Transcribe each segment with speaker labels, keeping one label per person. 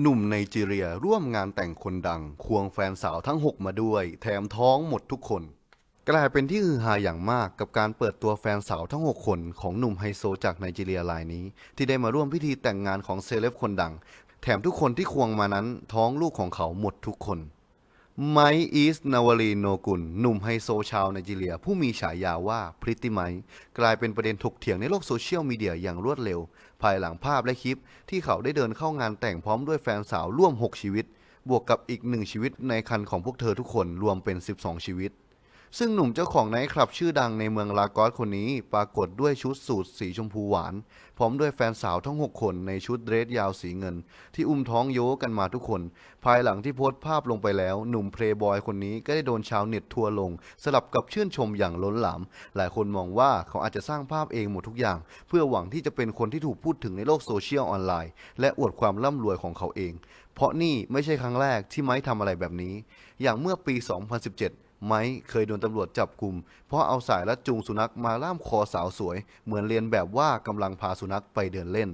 Speaker 1: หนุ่มไนจีเรียร่วมงานแต่งคนดัง ควงแฟนสาวทั้ง 6 มาด้วย แถมท้องหมดทุกคน กลายเป็นที่ฮือฮาอย่างมากกับการเปิดตัวแฟนสาวทั้ง 6 คนของหนุ่มไฮโซจากไนจีเรียรายนี้ ที่ได้มาร่วมพิธีแต่งงานของเซเลบคนดัง แถมทุกคนที่ควงมานั้นท้องลูกของเขาหมดทุกคน ไมค์อีสนาวารีโนกุล หนุ่มไฮโซชาวไนจีเรีย ผู้มีฉายาว่าพริตตี้ไมค์กลายเป็นประเด็นถกเถียงในโลกโซเชียลมีเดียอย่างรวดเร็ว ภายหลังภาพและคลิปที่เขาได้เดินเข้างานแต่งพร้อมด้วยแฟนสาวร่วม 6 ชีวิต บวกกับอีกหนึ่งชีวิตในคันของพวกเธอทุกคนรวมเป็น 12 ชีวิต ซึ่งหนุ่มเจ้าของไนท์คลับชื่อดังในเมืองลากอสคนนี้ปรากฏด้วยชุดสูทสีชมพูหวาน พร้อมด้วยแฟนสาวทั้ง 6 คนในชุดเดรสยาวสีเงิน ที่อุ้มท้องโยกันมาทุกคน ภายหลังที่โพสต์ภาพลงไปแล้ว หนุ่มเพลย์บอยคนนี้ก็ได้โดนชาวเน็ตทัวลง สลับกับชื่นชมอย่างล้นหลาม หลายคนมองว่าเขาอาจจะสร้างภาพเองหมดทุกอย่าง เพื่อหวังที่จะเป็นคนที่ถูกพูดถึงในโลกโซเชียลออนไลน์ และอวดความร่ำรวยของเขาเอง เพราะนี่ไม่ใช่ครั้งแรกที่ไม้ทำอะไรแบบนี้ อย่างเมื่อปี 2017 ไม้เคยโดนตำรวจจับกลุ่ม เพราะเอาสายและจูงสุนัขมาล่ามคอสาวสวย เหมือนเรียนแบบว่ากำลังพาสุนัขไปเดินเล่น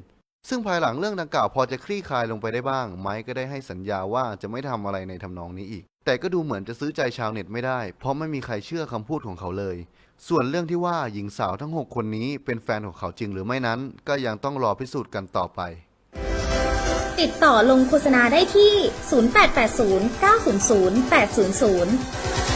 Speaker 1: ซึ่งภายหลังเรื่องดังกล่าวพอจะคลี่คลายลงไปได้บ้าง ไม้ก็ได้ให้สัญญาว่าจะไม่ทำอะไรในทำนองนี้อีก แต่ก็ดูเหมือนจะซื้อใจชาวเน็ตไม่ได้ เพราะไม่มีใครเชื่อคำพูดของเขาเลย ส่วนเรื่องที่ว่าหญิงสาวทั้ง 6 คนนี้เป็นแฟนของเขาจริงหรือไม่นั้น ก็ยังต้องรอพิสูจน์กันต่อไป
Speaker 2: ติดต่อลงโฆษณาได้ที่ 0880 900 800